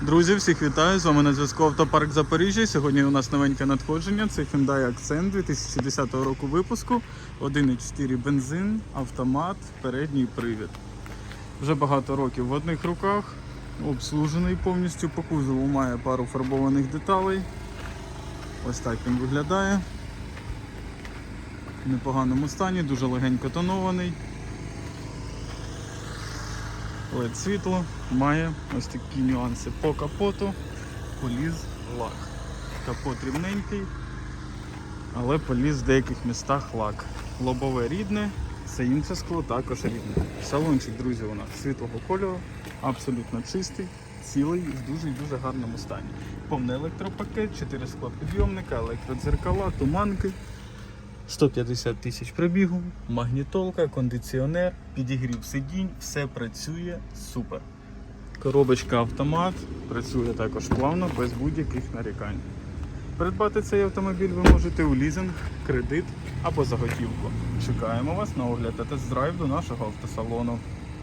Друзі, всіх вітаю! З вами на зв'язку Автопарк Запоріжжя. Сьогодні у нас новеньке надходження. Це Hyundai Accent 2010 року випуску. 1,4 бензин, автомат, передній привід. Вже багато років в одних руках. Обслужений повністю по кузову має пару фарбованих деталей. Ось так він виглядає. В непоганому стані, дуже легенько тонований. LED світло має ось такі нюанси по капоту, поліз лак. Капот рівненький, але поліз в деяких містах лак. Лобове рідне, все інше скло також рідне. Салончик, друзі, у нас світлого кольору, абсолютно чистий, цілий в і дуже гарному стані. Повний електропакет, 4 склопідйомника, електродзеркала, туманки. 150 тисяч пробігу, магнітолка, кондиціонер, підігрів сидінь, все працює супер. Коробочка автомат працює також плавно, без будь-яких нарікань. Придбати цей автомобіль ви можете у лізинг, кредит або заготівку. Чекаємо вас на огляд та тест-драйв до нашого автосалону.